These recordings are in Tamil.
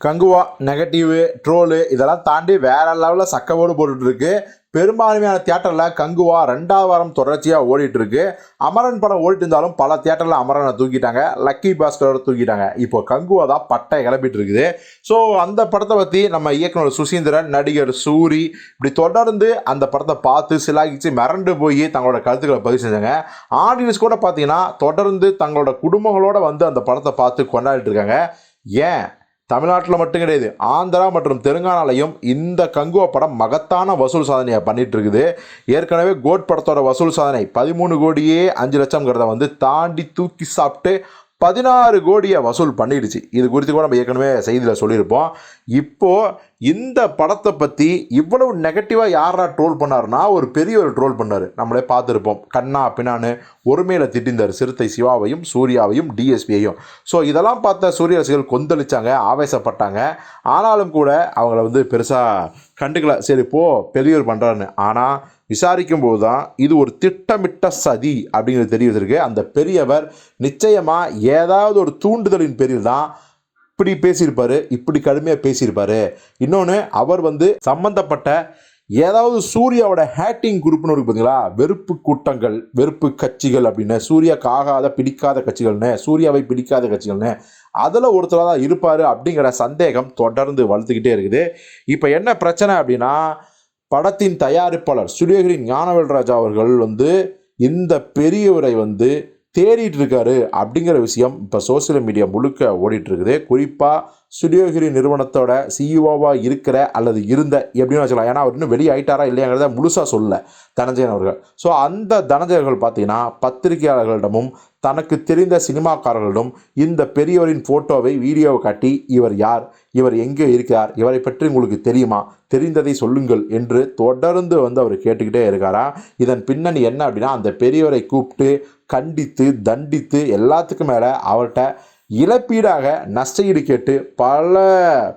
கங்குவா நெகட்டிவ் ட்ரோலு இதெல்லாம் தாண்டி வேற லெவலில் சக்கவோடு போட்டுட்டு இருக்கு பெரும்பான்மையான தியேட்டரில் கங்குவா ரெண்டாவது வாரம் தொடர்ச்சியாக ஓடிட்டு இருக்கு அமரன் படம் ஓடிட்டு இருந்தாலும் பல தியேட்டரில் அமரனை தூக்கிட்டாங்க. லக்கி பாஸ்கரோட தூக்கிட்டாங்க. இப்போ கங்குவா தான் பட்டை கிளப்பிட்டு இருக்குது ஸோ அந்த படத்தை பற்றி நம்ம இயக்குனர் சுசீந்திரன் நடிகர் சூரி இப்படி தொடர்ந்து அந்த படத்தை பார்த்து சிலாகிச்சு மிரண்டு போய் தங்களோட கருத்துக்களை பதிவு செஞ்சாங்க. ஆடியன்ஸ் கூட பார்த்தீங்கன்னா தொடர்ந்து தங்களோட குடும்பங்களோட வந்து அந்த படத்தை பார்த்து கொண்டாடிட்டு இருக்காங்க ஏன்? தமிழ்நாட்டில் மட்டும் கிடையாது ஆந்திரா மற்றும் தெலுங்கானாலையும் இந்த கங்குவா படம் மகத்தான வசூல் சாதனையை பண்ணிட்டு இருக்குது. ஏற்கனவே கோட் படத்தோட வசூல் சாதனை பதிமூணு கோடியே அஞ்சு லட்சம்ங்கிறத வந்து தாண்டி தூக்கி சாப்பிட்டு பதினாறு கோடியை வசூல் பண்ணிடுச்சு. இது குறித்து கூட நம்ம ஏற்கனவே செய்தியில் சொல்லியிருப்போம். இப்போது இந்த படத்தை பற்றி இவ்வளவு நெகட்டிவாக யாரா ட்ரோல் பண்ணாருன்னா ஒரு பெரிய ஒரு ட்ரோல் பண்ணார். நம்மளே பார்த்துருப்போம். கண்ணா பின்னான்னு ஒருமையில் திட்டிந்தார் சிறுத்தை சிவாவையும் சூர்யாவையும் டிஎஸ்பியையும் ஸோ இதெல்லாம் பார்த்த சூரிய ரசிகர்கள் கொந்தளிச்சாங்க ஆவேசப்பட்டாங்க. ஆனாலும் கூட அவங்கள வந்து பெருசாக கண்டுக்கல. சரி போ பெரியவர் பண்ணுறாருன்னு ஆனால் விசாரிக்கும் போது தான் இது ஒரு திட்டமிட்ட சதி அப்படிங்கிறது தெரிய வந்திருக்கு அந்த பெரியவர் நிச்சயமாக ஏதாவது ஒரு தூண்டுதலின் பேரில் தான் இப்படி பேசியிருப்பார் இப்படி கடுமையாக பேசியிருப்பார். இன்னொன்று அவர் வந்து சம்பந்தப்பட்ட ஏதாவது சூர்யாவோட ஹேட்டிங் குரூப்னு இருக்கு பார்த்தீங்களா வெறுப்பு கூட்டங்கள் வெறுப்பு கட்சிகள் அப்படின்னு. சூர்யாக்கு ஆகாத பிடிக்காத கட்சிகள்னு சூர்யாவை பிடிக்காத கட்சிகள்னு. அதில் ஒருத்தராக தான் இருப்பார் அப்படிங்கிற சந்தேகம் தொடர்ந்து வளர்த்துக்கிட்டே இருக்குது. இப்போ என்ன பிரச்சனை அப்படின்னா படத்தின் தயாரிப்பாளர் ஸ்டுடியோகிரின் ஞானவேல் ராஜா அவர்கள் வந்து இந்த பெரியவரை வந்து தேடிட்டு இருக்காரு அப்படிங்கிற விஷயம் இப்போ சோசியல் மீடியா முழுக்க ஓடிட்டு இருக்குது. குறிப்பாக ஸ்டுடியோகிரி நிறுவனத்தோட சிஇஓவாக இருக்கிற அல்லது இருந்த எப்படின்னு வச்சுக்கலாம். ஏன்னா அவர் இன்னும் வெளியே ஆயிட்டாரா இல்லையாங்கிறத முழுசாக சொல்ல தனஞ்சயன் அவர்கள். ஸோ அந்த தனஞ்சயர்கள் பார்த்தீங்கன்னா பத்திரிகையாளர்களிடமும் தனக்கு தெரிந்த சினிமாக்காரர்களிடம் இந்த பெரியவரின் ஃபோட்டோவை வீடியோவை காட்டி இவர் யார்? இவர் எங்கே இருக்கிறார்? இவரை பற்றி உங்களுக்கு தெரியுமா? தெரிந்ததை சொல்லுங்கள் என்று தொடர்ந்து வந்து அவர் கேட்டுக்கிட்டே இருக்காரா? இதன் பின்னணி என்ன அப்படின்னா அந்த பெரியவரை கூப்பிட்டு கண்டித்து தண்டித்து எல்லாத்துக்கும் மேலே அவர்கிட்ட இழப்பீடாக நஷ்டஈடு கேட்டு பல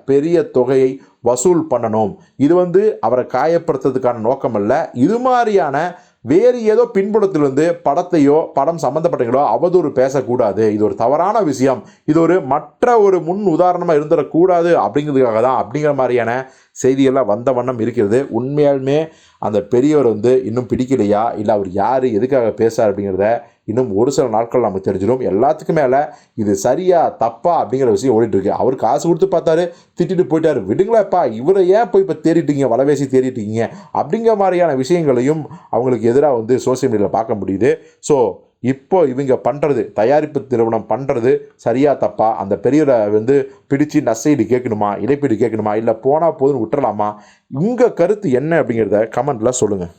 பெரிய தொகையை வசூல் பண்ணணும். இது வந்து அவரை காயப்படுத்துறதுக்கான நோக்கம் அல்ல. இது மாதிரியான வேறு ஏதோ பின்புலத்திலிருந்து படத்தையோ படம் சம்மந்தப்பட்டங்களோ அவதூறு பேசக்கூடாது. இது ஒரு தவறான விஷயம். இது ஒரு மற்ற ஒரு முன் உதாரணமாக இருந்துடக்கூடாது அப்படிங்கிறதுக்காக தான் அப்படிங்கிற மாதிரியான செய்திகள்லாம் வந்த வண்ணம் இருக்கிறது. உண்மையாலுமே அந்த பெரியவர் வந்து இன்னும் பிடிக்கலையா? இல்லை அவர் யார்? எதுக்காக பேசுகிறார் அப்படிங்கிறத இன்னும் ஒரு சில நாட்கள் நமக்கு தெரிஞ்சிடும். எல்லாத்துக்கும் மேலே இது சரியா தப்பா அப்படிங்கிற விஷயம் ஓடிட்டுருக்கு. அவர் காசு கொடுத்து பார்த்தாரு திட்டிட்டு போயிட்டாரு. விடுங்களேப்பா இவரை ஏன் போய் இப்போ தேடிட்டீங்க? வலைவேசி தேடிட்டீங்க? அப்படிங்கிற மாதிரியான விஷயங்களையும் அவங்களுக்கு எதிராக வந்து சோசியல் மீடியாவில் பார்க்க முடியுது. ஸோ இப்போ இவங்க பண்ணுறது தயாரிப்பு நிறுவனம் பண்ணுறது சரியா தப்பா? அந்த பெரியவரை வந்து பிடிச்சு நஷ்டஈடு கேட்கணுமா? இழப்பீடு கேட்கணுமா? இல்லை போனால் போதுன்னு விட்டுறலாமா? உங்கள் கருத்து என்ன அப்படிங்கிறத கமெண்ட்டில் சொல்லுங்கள்